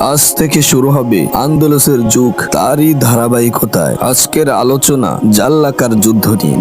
আজ থেকে শুরু হবে আন্দোলসের যুগ, তারই ধারাবাহিকতায়। আজকের আলোচনা জাল্লাকার যুদ্ধ নিয়ে।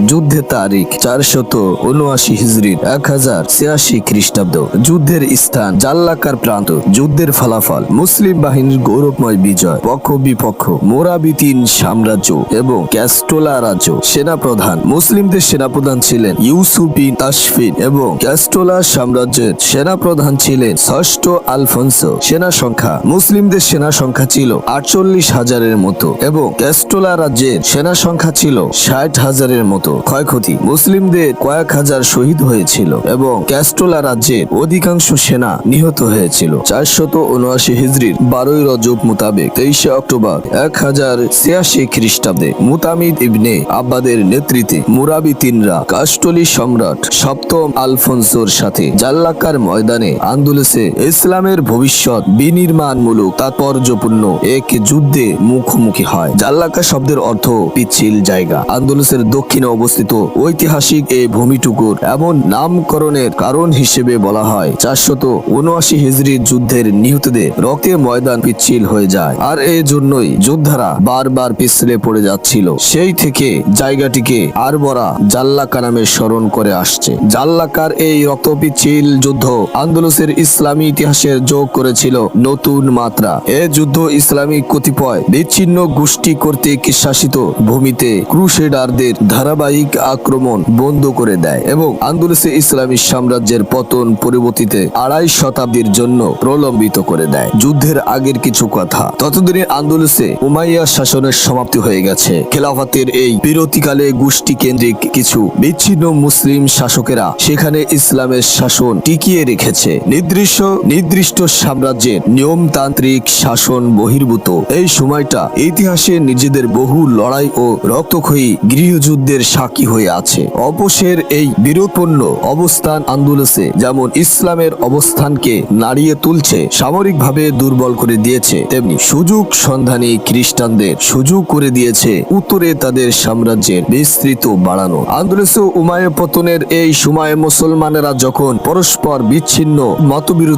তারিখ চারশত উনআশি হিজরির এক হাজার ছিয়াশি খ্রিস্টাব্দ। যুদ্ধের স্থান জাল্লাকার প্রান্ত। যুদ্ধের ফলাফল, মুসলিম বাহিনীর গৌরবময় বিজয় পক্ষ বিপক্ষ মোরাবিতিন সাম্রাজ্য এবং ক্যাস্টোলা রাজ্য। সেনাপ্রধান, মুসলিমদের সেনাপ্রধান ছিলেন ইউসুফ বিন তাসফিন এবং ক্যাস্টোলা সাম্রাজ্যের সেনাপ্রধান ছিলেন ষষ্ঠ আলফোন্সো সেনা সংখ্যা। মুসলিমদের সেনা সংখ্যা ছিল আটচল্লিশ হাজারের মতো এবং ক্যাস্টোলা রাজ্যের সেনা সংখ্যা ছিল ষাট হাজারের মতো। ক্ষয়ক্ষতি। মুসলিমদের কয়েক হাজার শহীদ হয়েছিল এবং ক্যাস্টোলা রাজ্যের অধিকাংশ সেনা নিহত হয়েছিল। চারশত উনআশি হিজড়ির বারোই রজব মোতাবেক তেইশে অক্টোবর এক হাজার ছিয়াশি খ্রিস্টাব্দে মুতামিদ ইবনে আব্বাদের নেতৃত্বে মুরাবি তিনরা কাস্টলি সম্রাট সপ্তম আলফোন্সোর সাথে জাল্লাকার ময়দানে আন্দোলসে ইসলামের ভবিষ্যৎ বিনির্মাণমূলক তাৎপর্যপূর্ণ এক যুদ্ধে মুখোমুখি হয়। জাল্লাকা শব্দের অর্থ পিচ্ছিল জায়গা। আন্দোলসের দক্ষিণে অবস্থিত ঐতিহাসিক এই ভূমিটুকুর এমন নামকরণের কারণ হিসেবে বলা হয়। চারশত উনআশি হিজড়ির যুদ্ধের নিহতদের রক্তে ময়দান পিচ্ছিল হয়ে যায়। আর এই জন্যই যোদ্ধারা বারবার পিছলে পড়ে যাচ্ছিল। সেই থেকে জায়গাটিকে আরবরা জাল্লাকা নামে স্মরণ করে আসছে। জাল্লাকার এই রক্তপিচ্ছিল যুদ্ধ আন্দোলসের ইসলামী ইতিহাসের যোগ করেছিল নতুন মাত্রা। এ যুদ্ধ ইসলামিক কতিপয় বিচ্ছিন্ন গোষ্ঠী কর্তৃক শাসিত ভূমিতে ক্রুশেডারদের ধারাবাহিক আক্রমণ বন্ধ করে দেয় এবং আন্দোলসে ইসলামী সাম্রাজ্যের পতন পরিবর্তিতে আড়াই শতাব্দীর জন্য প্রলম্বিত করে দেয়। যুদ্ধের আগের কিছু কথা। ততদিনে আন্দোলসে উমাইয়া শাসনের সমাপ্তি হয়ে গেছে। খেলাফাতের এই বিরতিকালে গোষ্ঠী কেন্দ্রিক কিছু বিচ্ছিন্ন মুসলিম শাসকেরা সেখানে ইসলামের শাসন টিকিয়ে রেখেছে। নির্দিষ্ট নির্দিষ্ট সাম্রাজ্যের নিয়মতান্ত্রিক শাসন বহির্ভূত। এই সময়টা ইতিহাসে নিজেদের বহু লড়াই ও রক্তক্ষয়ী গৃহযুদ্ধের সাক্ষী হয়ে আছে। অবশের এই বিরোধপূর্ণ অবস্থান আন্দোলসে যেমন ইসলামের অবস্থানকে নাড়িয়ে তুলছে, সামরিকভাবে দুর্বল করে দিয়েছে, তেমনি সুযোগ সন্ধানী খ্রিস্টানদের সুযোগ করে দিয়েছে, উত্তরে তাদের সাম্রাজ্যের বিস্তৃত বাড়ানো। আন্দোলস উমায় পতনের এই সময়ে মুসলমানেরা যখন পরস্পর বিচ্ছিন্ন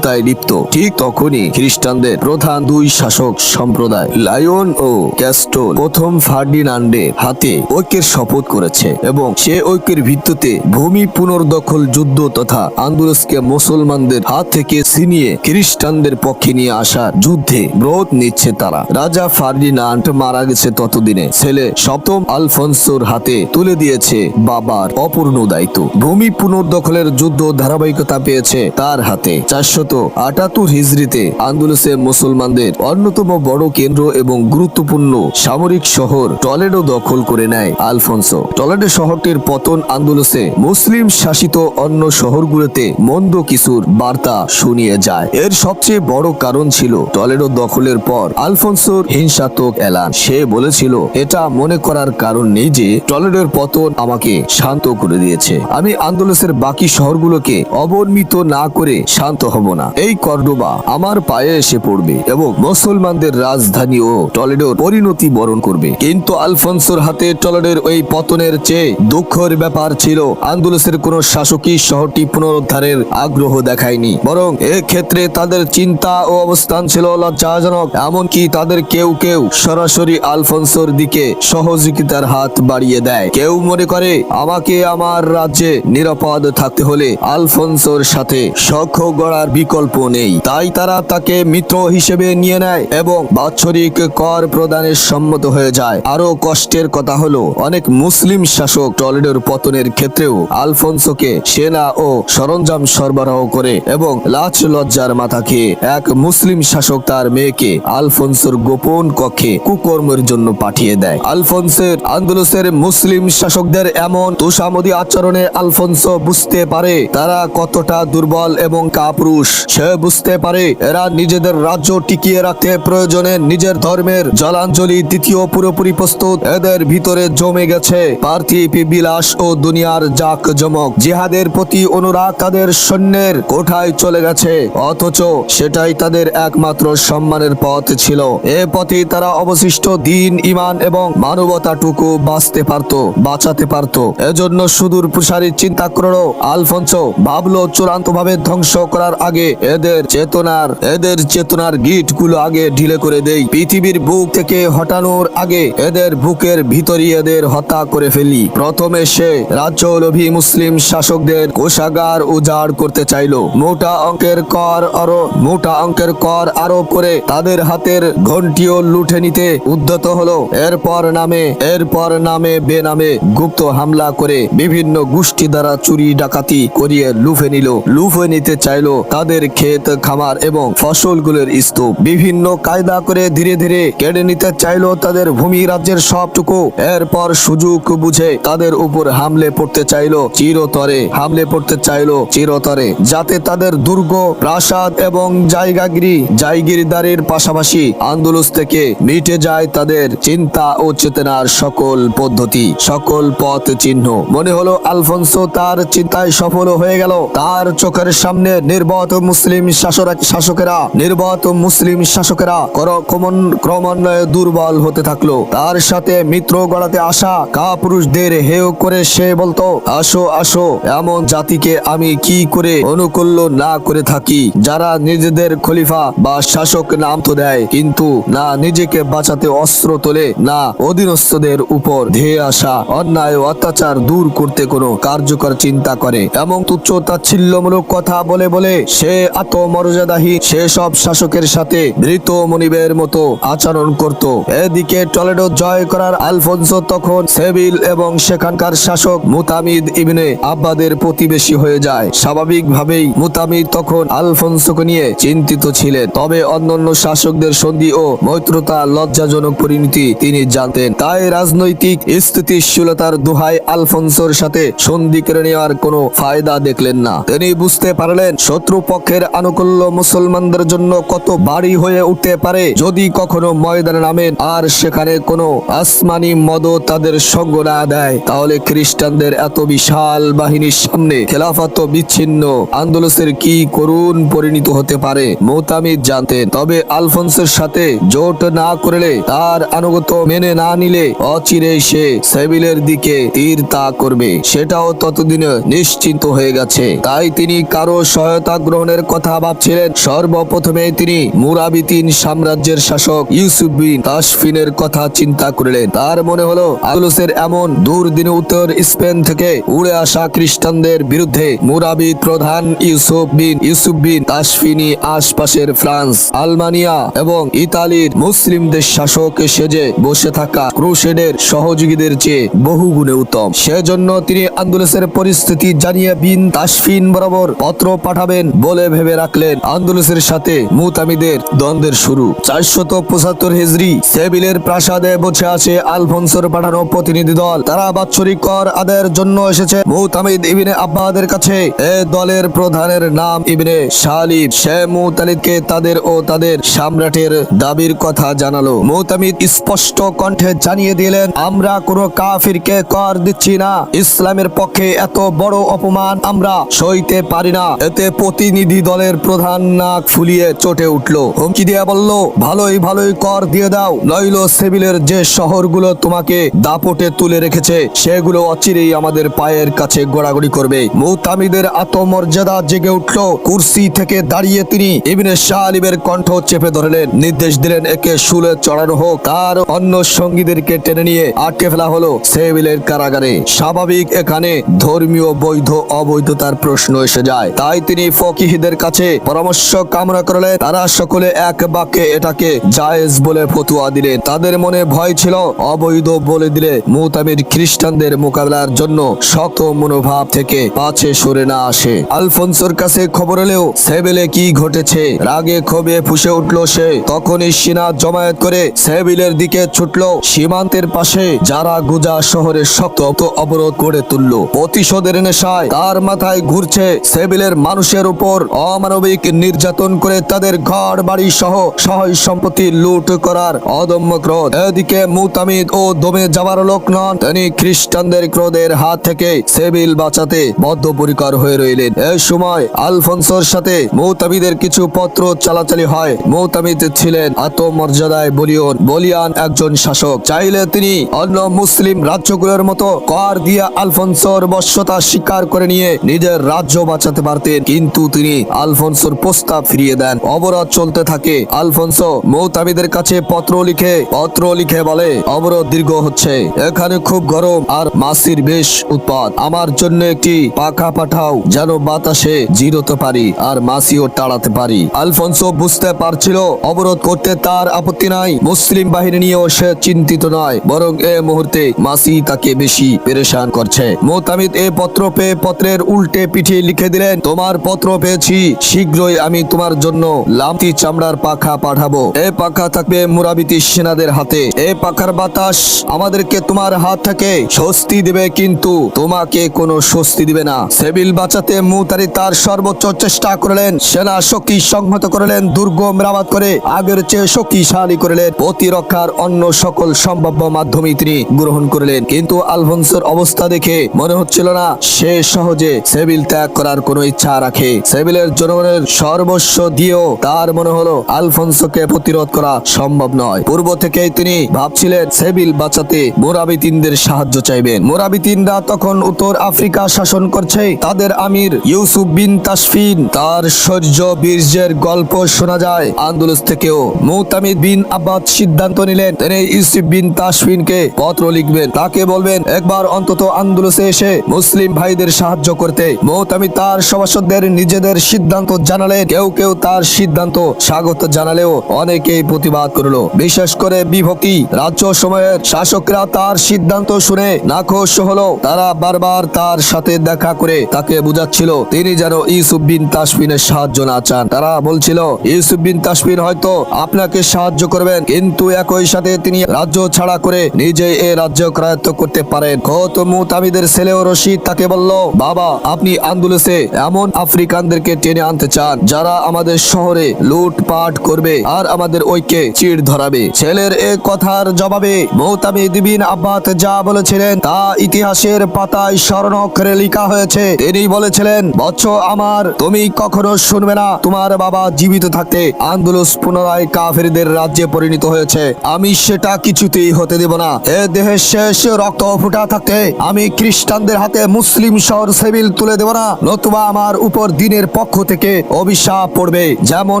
মতবিরতায় লিপ্ত। ঠিক তখনই খ্রিস্টানদের প্রধান দুই শাসক সম্প্রদায়, লায়ন ও ক্যাস্টোল প্রথম ফার্ডিনান্ডের হাতে ঐক্যের শপথ করেছে এবং সে ঐক্যের ভিত্তিতে ভূমি পুনর্দখল যুদ্ধ তথা আন্দোলসকে মুসলমানদের হাত থেকে ছিনিয়ে খ্রিস্টানদের পক্ষে নিয়ে আসার যুদ্ধে ব্রত নিচ্ছে তারা। রাজা ফার্ডিনান্ড মারা গেছে ততদিনে। ছেলে সপ্তম আলফোন্সোর হাতে তুলে দিয়েছে বাবার অপূর্ণ দায়িত্ব। ভূমি পুনর্দখলের যুদ্ধ ধারাবাহিকতা পেয়েছে তার হাতে। চারশত আটাত্তর হিজড়িতে আন্দোলসে মুসলমানদের অন্যতম বড় কেন্দ্র এবং গুরুত্বপূর্ণ সামরিক শহর টলেডো দখল করে নেয় আলফোন্সো। টলেডো শহরটির পতন আন্দোলসে মুসলিম শাসিত অন্য শহরগুলোতে মন্দ কিছুর বার্তা শুনিয়ে যায়। এর সবচেয়ে বড় কারণ ছিল টলেডো দখলের পর আলফোন্সোর হিংসাত্মক এলান। সে বলেছিল, এটা মনে করার কারণ নেই যে টলেডোর পতন আমাকে শান্ত করে দিয়েছে। আমি আন্দোলসের বাকি শহরগুলোকে অবনমিত না করে শান্ত হব না। এই কর্ডোবা আমার পায়ে এসে পড়বে এবং মুসলমানদের রাজধানী ও টলেডোর পরিণতি বরণ করবে। কিন্তু আলফোন্সোর হাতে টলেডোর ওই পতনের চেয়ে দুঃখের ব্যাপার ছিল, আন্দোলসের কোন শাসকই শহরটি পুনরুদ্ধারের আগ্রহ দেখায়নি। বরং ক্ষেত্রে তাদের চিন্তা ও অবস্থান ছিল লজ্জাজনক, এমনকি তাদের কেউ কেউ সরাসরি আলফোন্সোর দিকে সহযোগিতার হাত বাড়িয়ে দেয়। কেউ মনে করে, আমাকে আমার রাজ্যে নিরাপদ থাকতে হলে আলফোন্সোর সাথে সখ্য গড়ার বিকল্প নেই। তাই তারা তাকে মিত্র হিসেবে নিয়ে নেয় এবং বাৎসরিক কর প্রদানের সম্মত হয়ে যায়। আরও কষ্টের কথা হলো, অনেক মুসলিম শাসক টলেডোর পতনের ক্ষেত্রেও আলফোন্সোকে সেনা ও সরঞ্জাম সরবরাহ করে এবং লাচ লজ্জার মাথা খেয়ে এক মুসলিম শাসক তার মেয়েকে আলফোন্সোর গোপন কক্ষে কুকর্মের জন্য পাঠিয়ে দেয়। আলফোন্সের আন্দোলসের মুসলিম শাসকদের এমন তুষামদি আচরণে আলফোন্সো বুঝতে পারে তারা কতটা দুর্বল এবং কাপুরুষ। সে বুঝতে পারে এরা নিজেদের রাজ্য টিকিয়ে রাখতে প্রয়োজনে নিজের ধর্মের জলাঞ্জলি দ্বিতীয় পুরোপুরি প্রস্তুত এদের ভিতরে জমে গেছে পার্থিব বিলাস ও দুনিয়ার জাক জমক। জিহাদের প্রতি অনুরাগ তাদের সৈন্যের কোঠায় চলে গেছে, অথচ সেটাই তাদের একমাত্র সম্মানের পথ ছিল। এ পথে তারা অবশিষ্ট দিন ইমান এবং মানবতাটুকু বাঁচতে পারত, বাঁচাতে পারত। এজন্য সুদূর প্রসারী চিন্তা করল আলফোন্সো ভাবলো চূড়ান্ত ভাবে ধ্বংস করার আগে এদের চেতনার এদের চেতনার গিটগুলো আগে ঢিলে করে দেই। পৃথিবীর বুক থেকে হটানোর আগে এদের বুকের ভিতরই এদের হত্যা করে ফেলি। প্রথমে সে রাজ্য লোভী মুসলিম শাসকদের কোষাগার উজাড় করতে চাইলো। মোটা অঙ্কের কর আরও, মোটা অঙ্কের কর আরোপ করে তাদের হাতের ঘন্টিও লুঠে নিতে উদ্যত হলো। এরপর নামে এরপর নামে বেনামে গুপ্ত হামলা করে বিভিন্ন গোষ্ঠী দ্বারা চুরি ডাকাতি করিয়ে লুফে নিল। লুফে নিতে চাইলো তাদের ক্ষেত, খামার এবং ফসলগুলোর স্তূপ। বিভিন্ন কায়দা করে ধীরে ধীরে কেড়ে নিতে চাইলো তাদের ভূমি রাজ্যের সবটুকু এরপর সুযোগ বুঝে তাদের উপর হামলে পড়তে চাইলো চিরতরে, হামলে পড়তে চাইলো চিরতরে, যাতে তাদের দুর্গ, প্রাসাদ এবং জায়গাগিরি জায়গিরদারির পাশাপাশি আন্দোলস থেকে মিটে যায় তাদের চিন্তা ও চেতনার সকল পদ্ধতি, সকল পথ চিহ্ন। মনে হলো আলফোনসো তার চিন্তায় সফল হয়ে গেল। তার চোখের সামনে নির্বত মুসলিম শাসরা শাসকেরা, নির্বত মুসলিম শাসকেরা কর- ক্রমান্বয়ে দুর্বল হতে থাকল। তার সাথে মিত্র গড়াতে আসা কাপুরুষদের হেয় করে সে বলতো, আসো আসো, এমন জাতিকে আমি কি করে অনুকূল্য না করে থাকি? যারা নিজেদের খলিফা বা শাসক নাম তো দেয়, কিন্তু না নিজেকে বাঁচাতে অস্ত্র তোলে, না অধীনস্থদের উপর ধেয়ে আসা অন্যায় অত্যাচার দূর করতে কোনো কার্যকর চিন্তা করে। এবং তুচ্ছ তাচ্ছিল্যমূলক কথা বলে বলে সে আত্মমর্যাদাহীন সেসব শাসকের সাথে মৃত মনিবের মতো আচরণ করত। এদিকে টলেডো জয় করার আলফোনসো তখন সেবিল এবং সেখানকার শাসক মুতামিদ ইবনে আব্বাদের প্রতিবেশী হয়ে যায়। স্বাভাবিকভাবেই মুতামিদ তখন আলফোনসোকে নিয়ে চিন্তিত ছিলেন। তবে অন্যান্য শাসকদের সন্ধি ও মৈত্রতা লজ্জাজনক পরিণতি তিনি জানতেন। তাই রাজনৈতিক স্থিতিশীলতার দোহাই আলফোনসোর সাথে সন্ধি করে নেওয়ার কোনো ফায়দা দেখলেন না। তিনি বুঝতে পারলেন শত্রু পক্ষের আনুকূল্য মুসলমানদের জন্য কত বাড়ি হয়ে উঠতে পারে যদি কখনো ময়দানে নামেন আর সেখানে কোনো আসমানি মদ তাদের সঙ্গ না দেয়, তাহলে খ্রিস্টানদের এত বিশাল বাহিনীর সামনে খেলাফত বিচ্ছিন্ন। আন্দোলসের কি করুণ পরিণত হতে পারে মোতামিদ জানতেন। তবে আলফোন্সের সাথে জোট না করলে, তার আনুগত মেনে না নিলে অচিরে সে সেবিলের দিকে তীর তা করবে। সেটাও ততদিনে নিশ্চিন্ত হয়ে গেছে। তাই তিনি কারও সহায়তা গ্রহণের কথা ভাবছিলেন। সর্বপ্রথমে তিনি মুরাবিতিন সাম্রাজ্যের শাসক ইউসুফ বিন তাসফিনের কথা চিন্তা করলেন। তার মনে হলো আলুসের এমন দুর্দিন উত্তর স্পেন থেকে উড়ে আসা খ্রিস্টানদের বিরুদ্ধে মুরাবিদ প্রধান ইউসুফ বিন ইউসুফ বিন তাসফিনি আশপাশের ফ্রান্স, আলমানিয়া এবং ইতালির মুসলিমদের শাসক সেজে বসে থাকা ক্রুশেডের সহযোগীদের চেয়ে বহু গুণে উত্তম। সেজন্য তিনি আন্দোলসের পরিস্থিতি জানিয়ে বিন তাসফিন বরাবর পত্র পাঠাবেন বলে ভেবে রাখলেন আন্দোলসের সাথে মুতামিদের দ্বন্দ্বের শুরু। চারশত পঁচাত্তর হিজড়ি সেবিলের প্রাসাদে বসে আছে আলফোনসোর পাঠানো প্রতিনিধি দল। তারা বাৎসরিক কর আদায়ের জন্য এসেছে। মুতামিদ ইবিনে আব্বাদের কাছে এ দলের প্রধানের নাম ইবনে শালিব সে মুতালিদকে তাদের ও তাদের সম্রাটের দাবির কথা জানালো। মুতামিদ স্পষ্ট কণ্ঠে জানিয়ে দিলেন, আমরা কোনো কাফিরকে কর দিচ্ছি না। ইসলামের পক্ষে এত বড় অপমান আমরা সইতে পারি না। এতে প্রতিনিধি দলের প্রধান নাক ফুলিয়ে চটে উঠল। হুমকি দিয়ে বলল, ভালোই ভালোই কর দিয়ে দাও। নইল সেবিলের যে শহরগুলো তোমাকে দাপটে তুলে রেখেছে, সেগুলো অচিরেই আমাদের পায়ের কাছে গোড়াগড়ি করবে। মুতামিদের আত্মমর্যাদা জেগে উঠল। কুর্সি থেকে দাঁড়িয়ে তিনি ইবনে শাহ আলিবের কণ্ঠ চেপে ধরলেন। নির্দেশ দিলেন, একে শুলে চড়ানো হোক। তার অন্য সঙ্গীদেরকে টেনে নিয়ে আটকে ফেলা হলো সেবিলের কারাগারে। স্বাভাবিক এখানে ধর্মীয় বৈধ অবৈধতার প্রশ্ন এসে যায়। তাই তিনি ফকিহিদের কাছে পরামর্শ কামনা করলেন তারা সকলে এক বাক্যে এটাকে জায়েজ বলে ফতুয়া দিলেন। তাদের মনে ভয় ছিল, অবৈধ বলে দিলে মুতামির খ্রিস্টানদের মোকাবেলার জন্য শক্ত মনোভাব থেকে পাছে সরে না আসে। আলফোনসোর কাছে খবর এলেও সেবেলে কি ঘটেছে? রাগে ক্ষোভে ফুসে উঠল সে। তখনই সিনা জমায়েত করে সেবিলের দিকে ছুটলো সীমান্তের পাশে, যারা গুজা শহরের শক্ত অবরোধ করে তুলল। প্রতিশোধের নেশায় তার মাথায় ঘুরছে সেবিলের মানুষের উপর অমানবিক নির্যাতন করে তাদের ঘর, বাড়ি সহ সহায় সম্পত্তি লুট করার অদম্য ক্রোধ। এদিকে মুতামিদ ও দমে যাওয়ার লোক নন, তিনি খ্রিস্টানদের ক্রোধের হাত থেকে সেবিল বাঁচাতে বদ্ধপরিকর হয়ে রইলেন। এ সময় আলফোনসোর সাথে মৌতামিদের কিছু পত্র চালাচালি হয়। মৌতামিদ ছিলেন আত্মমর্যাদায় বলিয়ন, বলিয়ান একজন শাসক। চাইলে তিনি অন্য মুসলিম রাজ্যগুলোর মতো কর দিয়া আলফোনসোর বশ্যতা স্বীকার করে নিয়ে নিজের রাজ্য বাঁচাতে পারতেন। কিন্তু তিনি আলফোনসোর প্রস্তাব ফিরিয়ে দেন। অবরোধ চলতে থাকে। আলফোনসো মৌতামিদের কাছে পত্র লিখে পত্র লিখে বলে, অবরোধ দীর্ঘ হচ্ছে। এখানে খুব গরম আর মাসির বেশ উৎপাদ আমার জন্য একটি পাখা পাঠাও, যেন বাতাসে জিরোতে পারি আর মাসিও টাড়াতে পারি। আলফোনসো বুঝতে পারছিল অবরোধ করতে তার আপত্তি নাই। মুসলিম বাহিনী নিয়েও সে চিন্তিত নয়, বরং এ মুহূর্তে মাসি তাকে বেশি পেরেশান করছে। মোতামিদ এ পত্র পেয়ে পত্রের উল্টে পিঠে লিখে দিলেন, তোমার পত্র পেয়েছি শীঘ্রই আমি তোমার জন্য লামতি চামড়ার পাখা পাঠাবো। এ পাখা থাকবে মুরাবিতি সেনাদের হাতে। এ পাখার বাতাস আমাদেরকে তোমার হাত থেকে স্বস্তি দেবে, কিন্তু তোমাকে কোনো স্বস্তি দিবে না। সেবিল বাঁচাতে মুতারি তার সর্বোচ্চ চেষ্টা করলেন। সেনা শক্তি সংহত করলেন দুর্গ মেরামত করে আগের চেয়ে শক্তিশালী করলেন। প্রতিরক্ষার অন্য সকল সম্ভাব্য মাধ্যমে তিনি গ্রহণ করলেন। কিন্তু আলফোন্সোর অবস্থা দেখে মনে হচ্ছিল না, সে সহজে সেবিল ত্যাগ করার কোনো ইচ্ছা রাখে। সেবিলের জনগণের সর্বস্ব দিয়েও তার মনে হলো আলফোন্সোকে প্রতিরোধ করা সম্ভব নয়। পূর্ব থেকেই তিনি ভাবছিলেন সেবিল বাঁচাতে মোরাবিতিনদের সাহায্য চাইবেন। মোরাবিতিনরা তখন উত্তর আফ্রিকা শাসন করছে। তাদের আমির ইউসুফ বিন তাসফিন। তার শৌর্য বীর্যের গল্প শোনা যায়। আন্দোলস থেকেও মুতামিদ বিন আব্বাদ সিদ্ধান্ত নিলেন, তিনি ইউসুফ বিন তাসফিনকে পত্র লিখবেন। তাকে বলবেন, একবার অন্তত আন্দোলসে এসে মুসলিম ভাইদের সাহায্য করতে। মুতামিদ তার সভাসদদের নিজেদের সিদ্ধান্ত জানালেন। কেউ কেউ তার সিদ্ধান্ত স্বাগত জানালেও অনেকেই প্রতিবাদ করল। বিশেষ করে বিভক্তি। রাজ্য সময়ের শাসকরা তার সিদ্ধান্ত শুনে নাখোশ হলো। তারা বারবার তার সাথে দেখা করে তাকে বুঝাচ্ছিল, তিনি যেন ইউসুফ বিন তাসফিনের সাহায্য না চান। তারা বলছিল, ইউসুফ বিন তাসফিন হয়তো আপনাকে সাহায্য করবেন, কিন্তু একই সাথে তিনি রাজ্য ছাড়া করে নিজে এ রাজ্য ক্রায়ত্ত করতে পারেন। কত মুতামিদের ছেলেও রশিদ তাকে বলল, বাবা, আপনি আন্দোলসে এমন আফ্রিকানদেরকে টেনে আনতে চান, যারা আমাদের শহরে লুটপাট করবে আর আমাদের ঐক্যে চিড় ধরাবে। ছেলের এ কথার জবাবে মৌতামিদ বিন আব্বাত যা বলেছিলেন, তা ইতিহাসের পাতায় স্মরণ অক্ষরে লেখা হয়েছে। তিনি বলেছিলেন, বৎস আমার, তুমি কখনো শুনবে না, তোমার বাবা জীবিত থাকতে আন্দোলস পুনরায় কাফেরদের রাজ্যে পরিণত হয়েছে। আমি সেটা কিছুতেই হতে দেব না। এ দেহের শেষ রক্ত ফুটা থাকতে আমি খ্রিস্টানদের হাতে মুসলিম শহর সেবিল তুলে দেব না। নতুবা আমার উপর দিনের পক্ষ থেকে অভিশাপ পড়বে। যেমন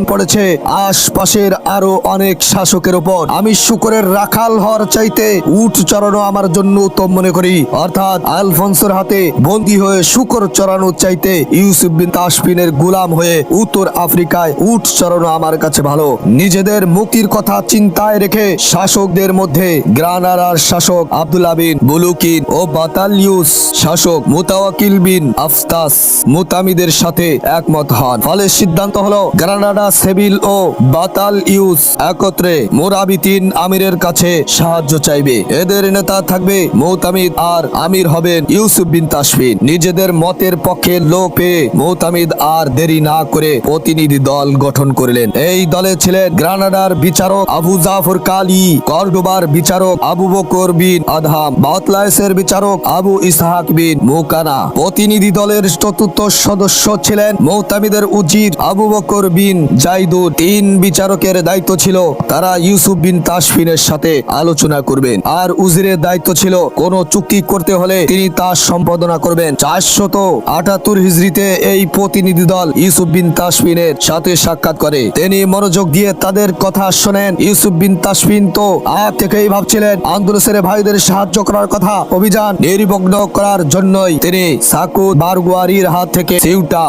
পড়েছে, আশপাশের আরও অনেক শাসকের উপর আমি শুকরের রাখাল হওয়ার চাইতে উট চড়ানো আমার জন্য উত্তম মনে করি। অর্থাৎ আলফন্সোর হাতে বন্দী হয়ে শুকর চড়ানোর চাইতে ইউসুফ বিন তাসফিনের গুলাম হয়ে উত্তর আফ্রিকায় উট চড়ানো আমার কাছে ভালো। নিজেদের মুক্তির কথা চিন্তায় রেখে শাসকদের মধ্যে গ্রানারার শাসক আব্দুল্লাহ বিন বুলুকিন ও বাতালিউস শাসক মুতাওয়াকিল বিন আফতাস মুতামিদের সাথে একমত হন। ফলে সিদ্ধান্ত হলো, গ্রানাডা সেবিল ও বাতাল ইউস একত্রে মোরাবিতিন আমিরের কাছে সাহায্য চাইবে। এদের নেতা থাকবে মৌতামিদ আর আমির হবেন ইউসুফ বিন তাসফিন নিজেদের মতের পক্ষে লোক পেয়ে মৌতামিদ আর দেরি না করে প্রতিনিধি দল গঠন করলেন। এই দলে ছিলেন গ্রানাডার বিচারক আবু জাফর কালি, কর্ডোবার বিচারক আবু বকর বিন আদহাম, বাতলায়েসের বিচারক আবু ইসহাক বিন মুকানা। প্রতিনিধি দলের চতুর্থ সদস্য ছিলেন মৌতামিদের উজির আবু বকর বিন জাইদুর তিন বিচারকের দায়িত্ব ছিল তারা ইউসুফ বিন তাসফিনের সাথে আলোচনা করবেন। আর উজিরের দায়িত্ব ছিল কোন চুক্তি করতে হলে তিনি তা সম্পাদনা করবেন। চারশত আটাত্তর হিজড়িতে এই প্রতিনিধি দল ইউসুফ বিন তাসফিনের সাথে সাক্ষাৎ করে। তিনি মনোযোগ দিয়ে তাদের কথা শোনেন। ইউসুফ বিন তাসফিন তো আগ থেকেই ভাবছিলেন, আন্দোলনের ভাইদের সাহায্য করার কথা অভিযান নির্বিঘ্ন করার জন্যই তিনি সাকুদ বারগুয়ারির হাত থেকে সিউটা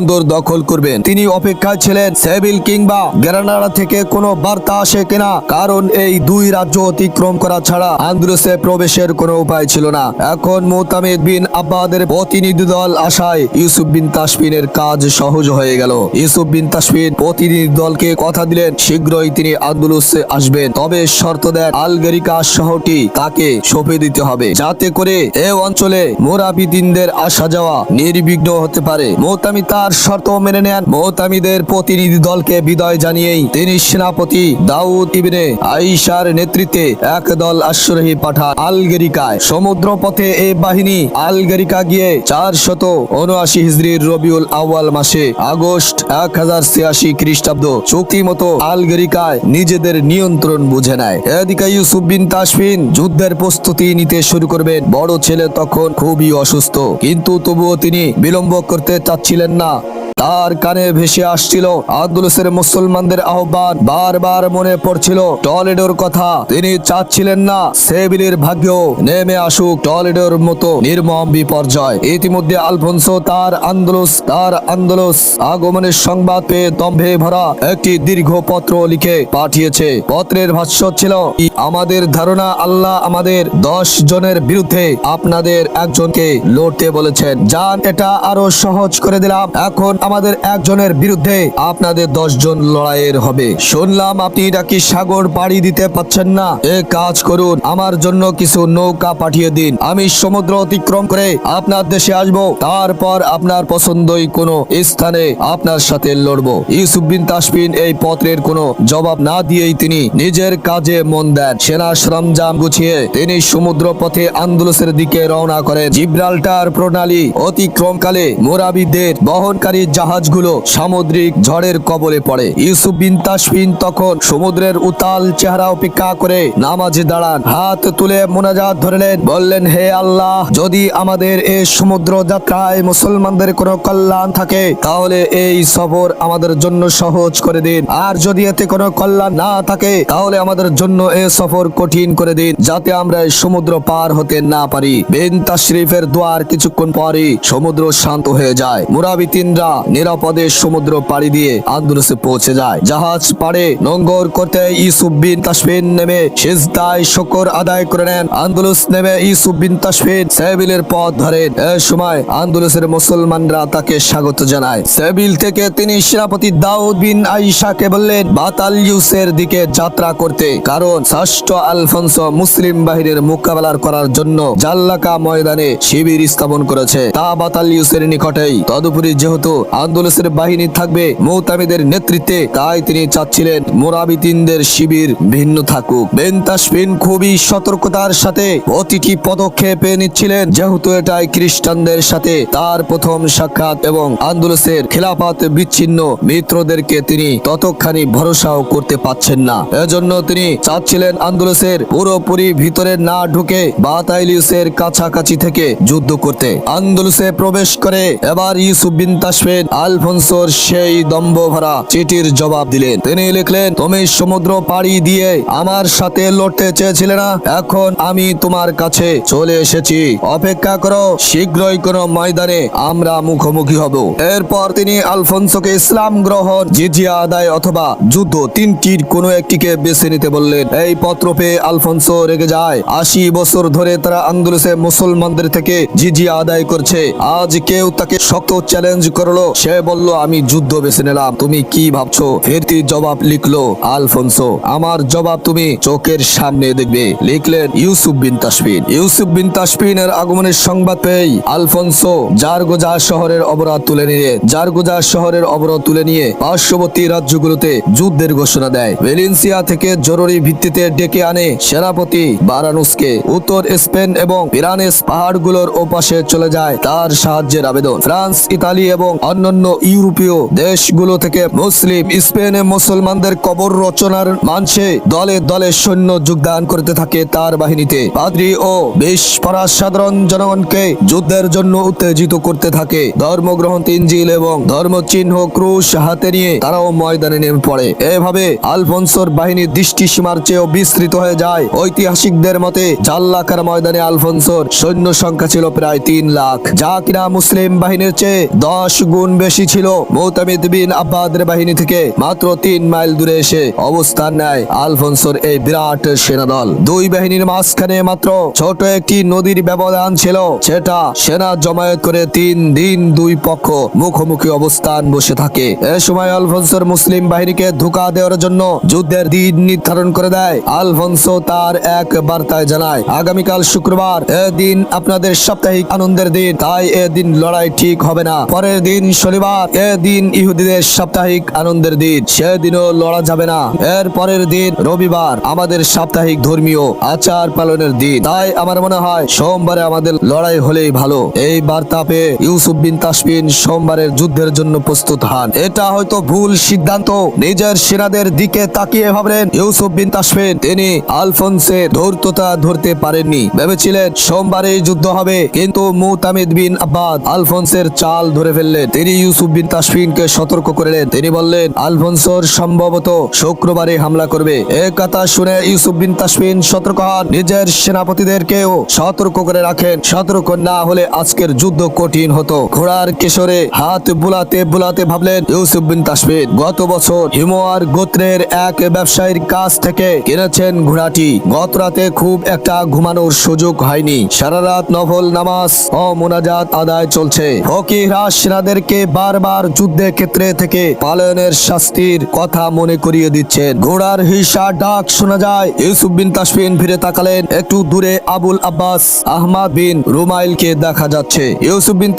নৌবন্দর দখল করবেন। তিনি অপেক্ষায় ছিলেন সেবিল কিংবা গ্রানাডা থেকে কোনো বার্তা আসে কিনা, কারণ এই দুই রাজ্য অতিক্রম করা ছাড়া আন্দোলসে প্রবেশের কোনো উপায় ছিল না। এখন মোতামিদ বিন আব্বাদের প্রতিনিধি দল আসায় ইউসুফ বিন তাসফিনের কাজ সহজ হয়ে গেল। ইউসুফ বিন তাসফিন প্রতিনিধি দলকে কথা দিলেন, শীঘ্রই তিনি আন্দোলসে আসবেন। তবে শর্ত দেন, আলগেরিকা শহরটি তাকে সঁপে দিতে হবে। যাতে করে এ অঞ্চলে মোরাবিদিনদের আসা যাওয়া নির্বিঘ্ন হতে পারে। মোতামি তার শর্ত মেনে নেন মোতামিদের প্রতিনিধি দলকে বিদায় জানিয়েই তিনি সেনাপতি দাউদ ইবনে আইসার নেতৃত্বে এক দল আশ্রয়ী পাঠান আলগেরিকায়। সমুদ্র পথে এই বাহিনী আলগেরিকা গিয়ে চার শত উনআশি হিজড়ির রবিউল আউয়াল মাসে আগস্ট এক হাজার ছিয়াশি খ্রিস্টাব্দ চুক্তি মতো আলগেরিকায় নিজেদের নিয়ন্ত্রণ বুঝে নেয়। এদিকে ইউসুফ বিন তাসফিন যুদ্ধের প্রস্তুতি নিতে শুরু করবেন। বড় ছেলে তখন খুবই অসুস্থ। কিন্তু তবুও তিনি বিলম্ব করতে চাচ্ছিলেন না। তার কানে ভেসে আসছিল আন্দোলসের মুসলমানদের আহ্বান। বারবার মনে পড়ছিল টলেডোর কথা। তিনি চাচ্ছিলেন না সেবিলির ভাগ্য নেমে আসুক টলেডোর মতো নির্মম বিপর্যয়। ইতিমধ্যে আলফোনসো তার আন্দোলস তার আন্দোলস আগমনের সংবাদ পেয়ে দম্ভে ভরা একটি দীর্ঘ পত্র লিখে পাঠিয়েছে। পত্রের ভাষ্য ছিল, আমাদের ধারণা আল্লাহ আমাদের দশ জনের বিরুদ্ধে আপনাদের একজনকে লড়তে বলেছেন। যান এটা আরও সহজ করে দিলাম। এখন আমাদের একজনের বিরুদ্ধে আপনাদের দশ জন লড়াইয়ের হবে। শুনলাম আপনি নাকি সাগর পাড়ি দিতে পাচ্ছেন না। এ কাজ করুন, আমার জন্য কিছু নৌকা পাঠিয়ে দিন। আমি সমুদ্র অতিক্রম করে আপনার দেশে আসব, তারপর আপনার পছন্দই কোনো স্থানে আপনার সাথে লড়বো। ইউসুফ বিন তাসপিন এই পত্রের কোনো জবাব না দিয়েই তিনি নিজের কাজে মন দেন। সেনা সরঞ্জাম গুছিয়ে তিনি সমুদ্র পথে আন্দোলসের দিকে রওনা করেন। জিব্রাল্টার প্রণালী অতিক্রমকালে মোরাবিদের বহনকারী জাহাজগুলো সামুদ্রিক ঝড়ের কবলে পড়ে। ইউসুফ বিন তাসফিন তখন সমুদ্রের উতাল চেহারা অপেক্ষা করে নামাজে দাঁড়ান। হাত তুলে মোনাজাত ধরলেন, বললেন, হে আল্লাহ, যদি আমাদের এই সমুদ্র যাত্রায় মুসলমানদের কোনো কল্যাণ থাকে, তাহলে এই সফর আমাদের জন্য সহজ করে দিন। আর যদি এতে কোনো কল্যাণ না থাকে, তাহলে আমাদের জন্য এ সফর কঠিন করে দিন, যাতে আমরা এই সমুদ্র পার হতে না পারি। বিন তাশরিফের দোয়ার কিছুক্ষণ পরই সমুদ্র শান্ত হয়ে যায়। মুরাবিতিনরা নিরাপদে সমুদ্র পাড়ি দিয়ে আন্দোলসে পৌঁছে যায়। জাহাজ পাড়ে নোঙ্গর করতে ইউসুফ বিন তাসফিন নেমে সিজদায় শকর আদায় করে নেন। আন্দোলস নেমে ইউসুফ বিন তাসফিন সেবিলের পথ ধরেন এ সময় আন্দোলসের মুসলমানরা তাকে স্বাগত জানায়। সেবিল থেকে তিনি সেনাপতি দাউদ বিন আইসাকে বললেন বাতালিউসের দিকে যাত্রা করতে। কারণ ষষ্ঠ আলফান্সো মুসলিম বাহিনীর মোকাবেলার করার জন্য জাল্লাকা ময়দানে শিবির স্থাপন করেছে। তা বাতালিউসের নিকটেই। তদুপরি যেহেতু আন্দোলসের বাহিনী থাকবে মৌতামিদের নেতৃত্বে। তাই তিনি চাচ্ছিলেন মোরাবিতিনদের শিবির ভিন্ন থাকুক। বেন খুবই সতর্কতার সাথে প্রতিটি পদক্ষেপে নিচ্ছিলেন। যেহেতু এটাই খ্রিস্টানদের সাথে তার প্রথম সাক্ষাৎ এবং আন্দোলসের খেলাফাত বিচ্ছিন্ন, মিত্রদেরকে তিনি ততখানি ভরসাও করতে পাচ্ছেন না। এজন্য তিনি চাচ্ছিলেন আন্দোলসের পুরোপুরি ভিতরে না ঢুকে বাতাইলিউসের কাছাকাছি থেকে যুদ্ধ করতে। আন্দোলসে প্রবেশ করে এবার ইউসুফ বিন তাসফিন আলফোনসোর সেই দম্ভ ভরা চিঠির জবাব দিলেন। তিনি লিখলেন, তুমি সমুদ্র পাড়ি দিয়ে আমার সাথে লড়তে চেয়েছিলে না? এখন আমি তোমার কাছে চলে এসেছি। অপেক্ষা করো, শীঘ্রই কোনো ময়দানে আমরা মুখোমুখি হব। এরপর তিনি আলফোনসোকে ইসলাম গ্রহণ, জিজিয়া আদায় অথবা যুদ্ধ তিনটির কোনো একটিকে বেছে নিতে বললেন। এই পত্র পেয়ে আলফোনসো রেগে যায়। আশি বছর ধরে তারা আন্দোলসে মুসলমানদের থেকে জিজিয়া আদায় করছে। আজ কেউ তাকে শক্ত চ্যালেঞ্জ করল সে বলল, আমি যুদ্ধ বেছে নিলাম। তুমি কি ভাবছ? ফিরতি জবাব লিখলো, আলফোনসো, আমার জবাব তুমি চোখের সামনে দেখবে। লিখলেন ইউসুফ বিন তাসফিন। ইউসুফ বিন তাসফিনের আগমনের সংবাদ পেয়েই আলফোনসো জারগোজা শহরের অবরোধ তুলে নিয়ে, জারগোজা শহরের অবরোধ তুলে নিয়ে পার্শ্ববর্তী রাজ্যগুলোতে যুদ্ধের ঘোষণা দেয়। ভেলেন্সিয়া থেকে জরুরি ভিত্তিতে ডেকে আনে সেনাপতি বারানুসকে। উত্তর স্পেন এবং পিরানেস পাহাড়গুলোর ওপাশে চলে যায় তার সাহায্যের আবেদন। ফ্রান্স, ইতালি এবং অন্যান্য ইউরোপীয় দেশগুলো থেকে মুসলিম, স্পেনে মুসলমানদের কবর রচনার মানসে দলে দলে সৈন্য যোগদান করতে থাকে তার বাহিনীতে। পাদ্রি ও বেশ ফরাস সাধারণ জনগণকে যুদ্ধের জন্য উত্তেজিত করতে থাকে। ধর্মগ্রহণ ইঞ্জিল এবং ধর্ম চিহ্ন ক্রুশ হাতে নিয়ে তারাও ময়দানে নেমে পড়ে। এভাবে আলফোনসোর বাহিনী দৃষ্টি সীমার চেয়েও বিস্তৃত হয়ে যায়। ঐতিহাসিকদের মতে, জাল্লাকার ময়দানে আলফোনসোর সৈন্য সংখ্যা ছিল প্রায় তিন লাখ। যা কিনা মুসলিম বাহিনীর চেয়ে দশ গুণ বেশি ছিল মৌতামিদ বিন আব্বাদের বাহিনী থেকে মাত্র তিন মাইল দূরে এসে অবস্থান নেয় আলফোনসোর এই বিরাট সেনাদল। দুই বাহিনীর মাঝখানে মাত্র ছোট একটি নদীর ব্যবধান ছিল সেটা সেনা জমায়েত করে তিন দিন দুই পক্ষ মুখোমুখি অবস্থান বসে থাকে। এ সময় আলফোনসোর মুসলিম বাহিনীকে ধোকা দেওয়ার জন্য যুদ্ধের দিন নির্ধারণ করে দেয়। আলফোনসো তার এক বার্তায় জানায়, আগামীকাল শুক্রবার এ দিন আপনাদের সাপ্তাহিক আনন্দের দিন, তাই এ দিন লড়াই ঠিক হবে না। পরের দিন শনিবার এ দিন ইহুদিদের সাপ্তাহিক আনন্দের দিন। সেদিনও লড়া যাবে না। এর পরের দিন রবিবার আমাদের সাপ্তাহিক ধর্মীয় আচার পালনের দিন। তাই আমার মনে হয় সোমবারে আমাদের লড়াই হলেই ভালো। এই বার্তা পেয়ে ইউসুফ বিন তাসবিন সোমবারের যুদ্ধের জন্য প্রস্তুত হন। এটা হয়তো ভুল সিদ্ধান্ত। নিজের সেনাদের দিকে তাকিয়ে ভাবলেন ইউসুফ বিন তাসফিন। তিনি আলফোনসের ধূর্ততা ধরতে পারেননি। ভেবেছিলেন সোমবারে যুদ্ধ হবে। কিন্তু মুতামিদ বিন আব্বাদ আলফোনসের চাল ধরে ফেললেন। তিনি তিনি ইউসুফ বিন তাসফিনকে সতর্ক করলেন তিনি বললেন, আলফোনসোর সম্ভবত শুক্রবারে হামলা করবে। এ কথা শুনে ইউসুফ বিন তাসফিন সতর্ক হন। নিজের সেনাপতিদেরকেও সতর্ক করে রাখেন। সতর্ক না হলে আজকের যুদ্ধ কঠিন হতো। ঘোড়ার কেশরে হাত বুলাতে বুলাতে ভাবলেন ইউসুফ বিন তাসফিন, গত বছর হিমোয়ার গোত্রের এক ব্যবসায়ীর কাছ থেকে কিনেছেন ঘোড়াটি। গত রাতে খুব একটা ঘুমানোর সুযোগ হয়নি। সারা রাত নফল নামাজ ও মোনাজাত আদায় চলছে। ফকিররা সেনাদেরকে বারবার যুদ্ধে ক্ষেত্রে থেকে পালায়নের শাস্তির কথা মনে করিয়ে দিচ্ছেন। ঘোড়ার হিসা ডাক শোনা যায়। ইউসুফ বিন তাসফিন ফিরে তাকালেন একটু দূরে আবুল আব্বাস আহমাদ বিন রুমাইলকে দেখা যাচ্ছে। ইউসুফ বিন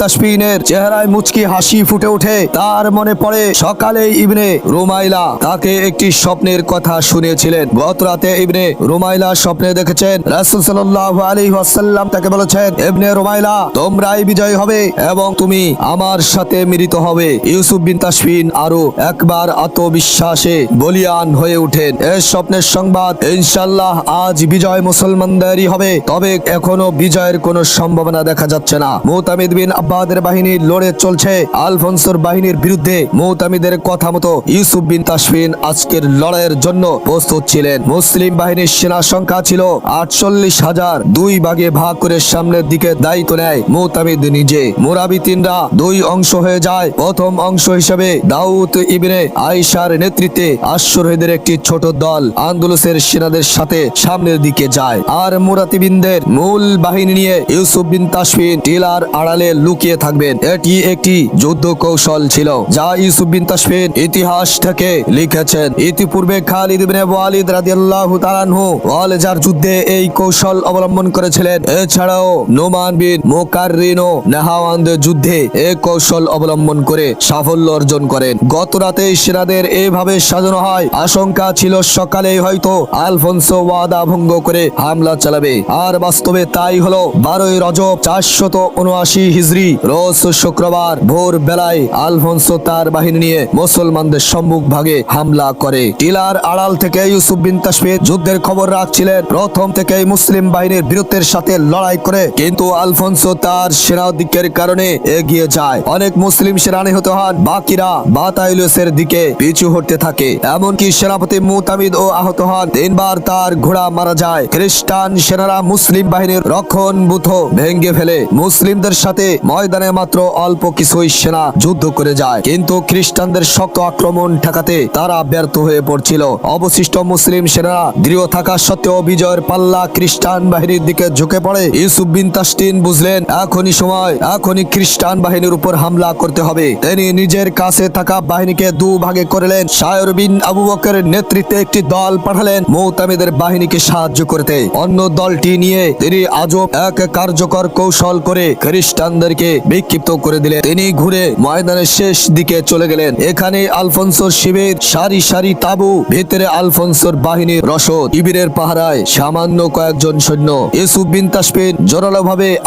চেহারায় মুচকি হাসি ফুটে ওঠে। তার মনে পড়ে সকালে ইবনে রুমাইলা তাকে একটি স্বপ্নের কথা শুনিয়েছিলেন। গত রাতে ইবনে রুমাইলা স্বপ্নে দেখেছেন। রাসূল সাল্লাল্লাহু আলাইহি ওয়াসাল্লাম তাকে বলেছেন, ইবনে রুমাইলা, তোমরাই বিজয় হবে এবং তুমি আমার সাথে মিলিত হবে। ইউসুফ বিন তাসফিন আরও একবার আত্মবিশ্বাসে বলিয়ান হয়ে ওঠেন। এ স্বপ্নের সংবাদ ইনশাল্লাহ আজ বিজয় মুসলমানদেরই হবে। তবে এখনও বিজয়ের কোনো সম্ভাবনা দেখা যাচ্ছে না। মুতামিদ বিন আব্বাদের বাহিনী লড়ে চলছে আলফনসোর বাহিনীর বিরুদ্ধে। মুতামিদের কথা মতো ইউসুফ বিন তাসফিন আজকের লড়াইয়ের জন্য প্রস্তুত ছিলেন। মুসলিম বাহিনীর সেনা সংখ্যা ছিল আটচল্লিশ হাজার। দুই ভাগে ভাগ করে সামনের দিকে দায়িত্ব নেয় মুতামিদ নিজে। মুরাবিতিনরা দুই অংশ হয়ে যায়। প্রথম অংশ হিসেবে দাউদ ইবনে আইসার নেতৃত্বে আশ্বরীদের একটি ছোট দল আন্দোলসের সেনাদের সাথে সামনের দিকে যায়। আর মুরাতিবিনদের মূল বাহিনী নিয়ে ইউসুফ বিন তাসফিন টিলার আড়ালে লুকিয়ে থাকবেন। এটি একটি যুদ্ধ কৌশল ছিল, যা ইউসুফ বিন তাসফিন ইতিহাস থেকে লিখেছেন। ইতিপূর্বে খালিদ ইবনে ওয়ালিদ রাদিয়াল্লাহু তাআলাহু ওয়ালেজার যুদ্ধে এই কৌশল অবলম্বন করেছিলেন। এছাড়াও নোমান বিন মোকাররিনো নেহাওয়ান্দ যুদ্ধে এই কৌশল অবলম্বন করে সাফল্য অর্জন করেন। গত রাতে সেনাদের এভাবে সাজানো হয়। আশঙ্কা ছিল সকালে হয়তো আলফোনসো ওয়াদা ভঙ্গ করে হামলা চালাবে। আর বাস্তবে তাই হলো, বারোই রজব চারশত উনআশি হিজড়ি রোজ শুক্রবার ভোর বেলায় আলফোনসো তার বাহিনী নিয়ে মুসলমানদের সম্মুখ ভাগে হামলা করে। টিলার আড়াল থেকে ইউসুফ বিন তাসফির যুদ্ধের খবর রাখছিলেন। প্রথম থেকেই মুসলিম বাহিনীর বীরত্বের সাথে লড়াই করে। কিন্তু আলফোনসো তার সেনা দিকের কারণে এগিয়ে যায়। অনেক মুসলিম সেনা নিহত হন। বাকিরা বাতাইলসের দিকে পিছু হটতে থাকে। এমনকি সেনাপতি মুতামিদ ও আহত হন। তিনবার তার ঘোড়া মারা যায়। খ্রিস্টান সেনারা মুসলিম বাহিনীর রক্ষণ বুথ ভেঙ্গে ফেলে। মুসলিমদের সাথে ময়দানে মাত্র অল্প কিছুই সেনা যুদ্ধ করে যায়। কিন্তু খ্রিস্টানদের শক্ত আক্রমণ ঠেকাতে তারা ব্যর্থ হয়ে পড়ছিল। অবশিষ্ট মুসলিম সেনারা দৃঢ় থাকা সত্ত্বেও বিজয়ের পাল্লা খ্রিস্টান বাহিনীর দিকে ঝুঁকে পড়ে। ইউসুফ বিন তাসটিন বুঝলেন, এখনই সময়, এখনই খ্রিস্টান বাহিনীর উপর হামলা করতে হবে। তিনি নিজের কাছে থাকা বাহিনীকে দু ভাগে করলেন। শায়র বিন আবু বকরের নেতৃত্বে একটি দল পাঠালেন। মৌতামিদের বাহিনীকে সাহায্য করতে। অন্য দলটি নিয়ে তিনি আজব এক কার্যকর কৌশল করে খ্রিস্টানদেরকে বিক্ষিপ্ত করে দিলেন। তিনি ঘুরে ময়দানের শেষ দিকে চলে গেলেন। এখানে আলফোনসোর শিবির সারি সারি তাবু, ভেতরে আলফোনসোর বাহিনীর রসদ। ইবিরের পাহারায় সামান্য কয়েকজন সৈন্য। ইউসুফ বিন তাসফিন জোরালো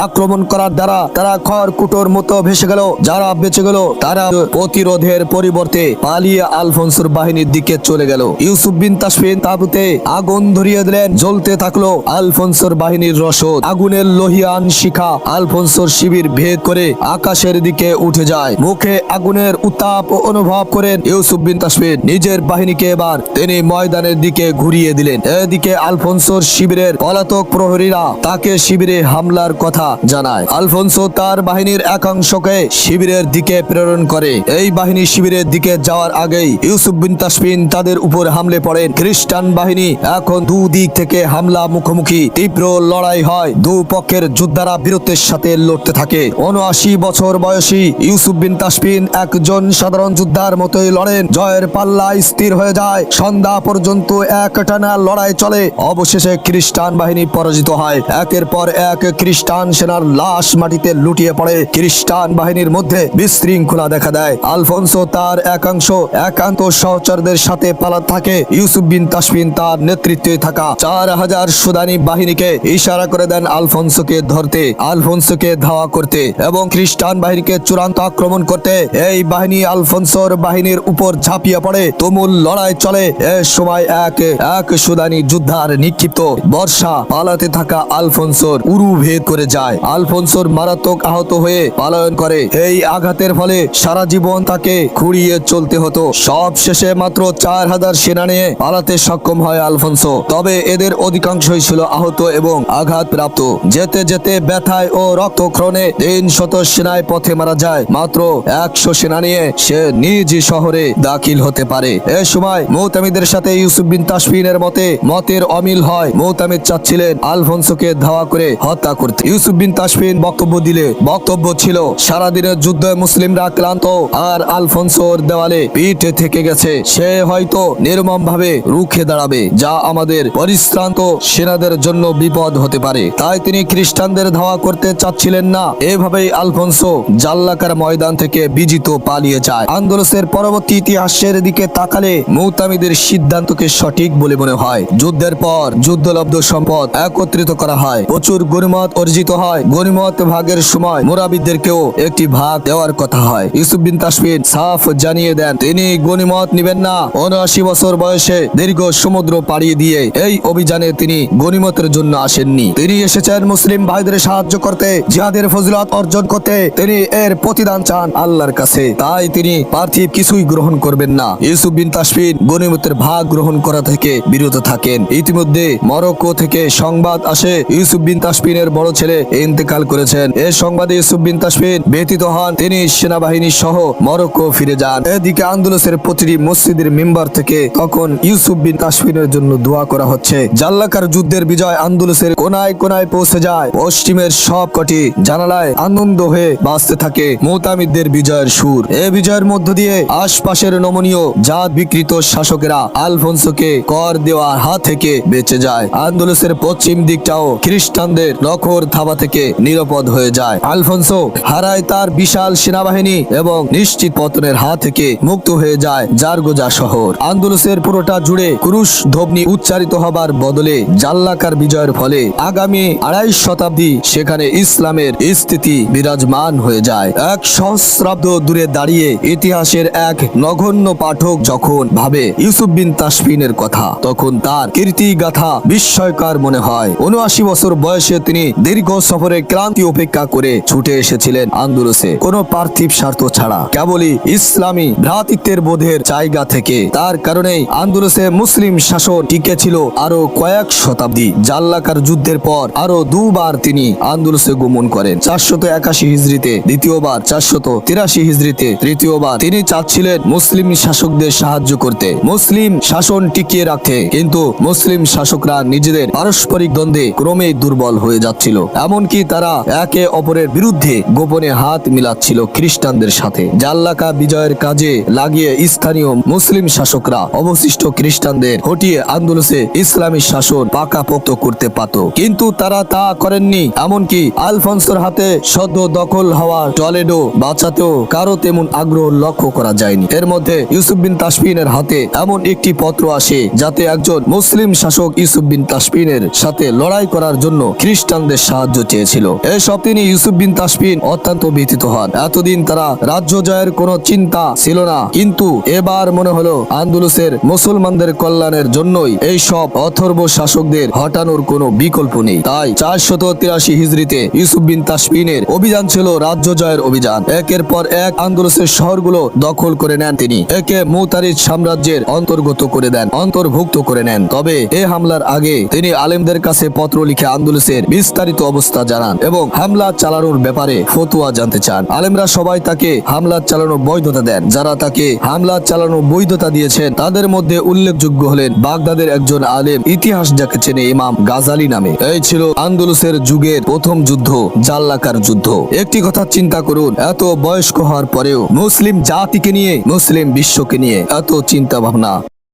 আক্রমণ করার দ্বারা তারা খড় কুটোর মতো ভেসে গেল। যারা বেঁচে গেল, তারা প্রতিরোধের পরিবর্তে পালিয়ে আলফোনসোর বাহিনীর দিকে চলে গেল। ইউসুফ বিন তাসফিন তাবুতে আগুন ধরিয়ে দিলেন, জ্বলতে থাকল আলফোনসোর বাহিনীর রসদ। আগুনের লোহিয়ান শিখা আলফোনসোর শিবির ভেদ করে আকাশের দিকে উঠে যায়। মুখে আগুনের উত্তাপ অনুভব করেন ইউসুফ বিন তাসফিন নিজের বাহিনীকে এবার তিনি ময়দানের দিকে ঘুরিয়ে দিলেন। এদিকে আলফোনসোর শিবিরের পলাতক প্রহরীরা তাকে শিবিরে হামলার কথা জানায়। আলফোনসো তার বাহিনীর একাংশকে শিবিরের দিকে প্রেরণ করে। এই বাহিনী শিবিরের দিকে যাওয়ার আগেই ইউসুফ বিন তাসফিন তাদের উপর হামলে পড়েন। খ্রিস্টান বাহিনী এখন দু দিক থেকে হামলা মুখোমুখি। তীব্র লড়াই হয়। দু পক্ষের যোদ্ধারা বীরত্বের সাথে লড়তে থাকে। উনআশি বছর বয়সী ইউসুফ বিন তাসফিন একজন সাধারণ যোদ্ধার মতোই লড়েন। জয়ের পাল্লা স্থির হয়ে যায়। সন্ধ্যা পর্যন্ত এক টানা লড়াই চলে। অবশেষে খ্রিস্টান বাহিনী পরাজিত হয়। একের পর এক খ্রিস্টান সেনার লাশ মাটিতে লুটিয়ে পড়ে। খ্রিস্টান বাহিনীর মধ্যে বিশৃঙ্খলা দেখা দেয়। আলফোনসো তার একাংশ, একান্ত সহচরদের সাথে পালাত থাকে। ইউসুফ বিন তাসফিন তার নেতৃত্বে থাকা চার হাজার সুদানি বাহিনীকে ইশারা করে দেন আলফোনসোকে ধরতে, আলফোনসোকে ধাওয়া করতে এবং খ্রিস্টান বাহিনীকে চূড়ান্ত আক্রমণ করতে। এই বাহিনী আলফোনসোর বাহিনীর উপর ঝাঁপিয়ে পড়ে। তুমুল লড়াই চলে। এ সময় এক এক সুদানি যুদ্ধার নিক্ষিপ্ত বর্ষা পালাতে থাকা আলফোনসোর উরু ভেদ করে যায়। আলফোনসোর মারাত্মক আহত হয়ে পালায়ন করে। এই আঘাত আঘাতের ফলে সারা জীবন তাকে খুঁড়িয়ে চলতে হতো। সব শেষে মাত্র চার হাজার সেনা নিয়ে পালাতে সক্ষম হয় আলফোনসো। তবে এদের অধিকাংশই ছিল আহত এবং আঘাতপ্রাপ্ত। যেতে যেতে ব্যথায় ও রক্তক্ষরণে তিন শত সেনায় পথে মারা যায়। মাত্র একশো সেনা নিয়ে সে নিজ শহরে দাখিল হতে পারে। এ সময় মৌতামিদের সাথে ইউসুফ বিন তাসফিনের মতে মতের অমিল হয়। মৌতামিদ চাচ্ছিলেন আলফোনসোকে ধাওয়া করে হত্যা করতে। ইউসুফ বিন তাসফিন বক্তব্য দিলে বক্তব্য ছিল, সারাদিনের যুদ্ধে মুসলিমরা ক্লান্ত আর আলফোনসোর দেওয়ালে পিঠে থেকে গেছে। সে হয়তো নির্মম ভাবে রুখে দাঁড়াবে, যা আমাদের পরিশ্রান্ত সেনাদের জন্য বিপদ হতে পারে। তাই তিনি খ্রিস্টানদের ধাওয়া করতে চাচ্ছিলেন না। এভাবেই আলফোনসো জাল্লাকার ময়দান থেকে বিজিত পালিয়ে যায়। আন্দোলসের পরবর্তী ইতিহাসের দিকে তাকালে মৌতামিদের সিদ্ধান্তকে সঠিক বলে মনে হয়। যুদ্ধের পর যুদ্ধলব্ধ সম্পদ একত্রিত করা হয়। প্রচুর গরিমত অর্জিত হয়। গরিমত ভাগের সময় মোরাবিদদেরকেও একটি ভাগ দেওয়ার কথা হয়। ইউসুফ বিন তাসফিন সাফ জানিয়ে দেন, তিনি গনিমত নিবেন না। উনআশি বছর বয়সে দীর্ঘ সমুদ্র পাড়িয়ে দিয়ে এই অভিযানে তিনি গনিমতের জন্য আসেননি। তিনি এসেছেন মুসলিম ভাইদের সাহায্য করতে, জিহাদের ফজিলত অর্জন করতে। তিনি এর প্রতিদান চান আল্লাহর কাছে। তাই তিনি পার্থিব কিছুই গ্রহণ করবেন না। ইউসুফ বিন তাসফিন গনিমতের ভাগ গ্রহণ করা থেকে বিরত থাকেন। ইতিমধ্যে মরক্কো থেকে সংবাদ আসে, ইউসুফ বিন তাসফিনের বড় ছেলে ইন্তেকাল করেছেন। এ সংবাদে ইউসুফ বিন তাসফিন ব্যতীত হন। তিনি সেনাবাহিনী সহ মরক্কো ফিরে যান। এদিকে আন্দোলসের প্রতিটি মসজিদের মেম্বার থেকে তখন ইউসুফ বিন তাসফিনের জন্য দোয়া করা হচ্ছে। জাল্লাকার যুদ্ধের বিজয় আন্দোলসের কোনায় কোনায় পৌঁছে যায়। পশ্চিমের সব কটি জানালায় আনন্দ হয়ে বাঁচতে থাকে মোতামিদদের বিজয়ের সুর। এ বিজয়ের মধ্য দিয়ে আশপাশের নমনীয় জাত বিকৃত শাসকেরা আলফোনসোকে কর দেওয়ার হাত থেকে বেঁচে যায়। আন্দোলসের পশ্চিম দিকটাও খ্রিস্টানদের নখর থাবা থেকে নিরাপদ হয়ে যায়। আলফোনসো হারায় তার বিশাল সেনাবাহিনী এবং নিশ্চিত পতনের হাত থেকে মুক্ত হয়ে যায় জারগোজা শহর। আন্দোলসের পুরোটা জুড়ে কুরুশ ধবনি উচ্চারিত হবার বদলে জাল্লাকার বিজয়ের ফলে আগামী আড়াই শতাব্দী সেখানে ইসলামের স্থিতি বিরাজমান হয়ে যায়। এক সহস্রাব্দ দূরে দাঁড়িয়ে ইতিহাসের এক নগণ্য পাঠক যখন ভাবে ইউসুফ বিন তাসফিনের কথা, তখন তার কীর্তি গাথা বিস্ময়কার মনে হয়। উনআশি বছর বয়সে তিনি দীর্ঘ সফরে ক্রান্তি উপেক্ষা করে ছুটে এসেছিলেন আন্দোলসে। কোনো পার্থিব স্বার্থ ছাড়া কেবলই ইসলামী ভ্রাতৃত্বের বোধের জায়গা থেকে। তার কারণেই আন্দোলসে মুসলিম শাসন টিকে ছিল আরও কয়েক শতাব্দী। জাল্লাকার যুদ্ধের পর আরও দুবার তিনি আন্দোলসে গমন করেন। চারশত একাশি হিজড়িতে দ্বিতীয়বার, চারশত তিরাশি হিজড়িতে তৃতীয়বার তিনি চাচ্ছিলেন মুসলিম শাসকদের সাহায্য করতে। মুসলিম শাসন টিকিয়ে রাখতে, কিন্তু মুসলিম শাসকরা নিজেদের পারস্পরিক দ্বন্দ্বে ক্রমেই দুর্বল হয়ে যাচ্ছিল। এমনকি তারা একে অপরের বিরুদ্ধে গোপনে হাত মিলাচ্ছিল। খ্রিস্টানদের সাথে। জাল্লাকা বিজয়ের কাজে লাগিয়ে স্থানীয় মুসলিম শাসকরা অবশিষ্ট খ্রিস্টানদের হটিয়ে আন্দোলসে ইসলামী শাসন পাকাপোক্ত করতে পারত। কিন্তু তারা তা করেননি। এমনকি আলফান্সোর হাতে সদ্য দখল হওয়া টলেডো বাঁচাতেও কারও তেমন আগ্রহ লক্ষ্য করা যায়নি। এর মধ্যে ইউসুফ বিন তাসফিনের হাতে এমন একটি পত্র আসে, যাতে একজন মুসলিম শাসক ইউসুফ বিন তাসফিনের সাথে লড়াই করার জন্য খ্রিস্টানদের সাহায্য চেয়েছিল। এসব তিনি ইউসুফ বিন তাসফিন অত্যন্ত ব্যথিত হন। এতদিন তারা রাজ্য জয়ের কোনো চিন্তা ছিল না। কিন্তু এবার মনে হলো আন্দোলসের মুসলমানদের কল্যাণের জন্যই এই সব অথর্ব শাসকদের হটানোর কোনো বিকল্প নেই। তাই চারশত তিরাশি হিজড়িতে ইউসুফ বিন তাসফিনের অভিযান ছিল রাজ্য জয়ের অভিযান। একের পর এক আন্দোলসের শহরগুলো দখল করে নেন তিনি। একে মুতারিজ সাম্রাজ্যের অন্তর্গত করে দেন, অন্তর্ভুক্ত করে নেন। তবে এ হামলার আগে তিনি আলেমদের কাছে পত্র লিখে আন্দোলসের বিস্তারিত অবস্থা জানান এবং হামলা চালানোর ব্যাপারে ফতুয়া জানতে চান। আলেমরা সবাই তাকে হামলা চালানোর বৈধতা দেন, যারা তাকে হামলা চালানোর বৈধতা দিয়েছেন, তাদের মধ্যে উল্লেখযোগ্য হলেন বাগদাদের একজন আলেম ইতিহাস যাকে চেনে ইমাম গাজালি নামে। এই ছিল আন্দোলসের যুগের প্রথম যুদ্ধ, জাল্লাকার যুদ্ধ। একটি কথা চিন্তা করুন, এত বয়স্ক হওয়ার পরেও মুসলিম জাতিকে নিয়ে, মুসলিম বিশ্বকে নিয়ে এত চিন্তা ভাবনা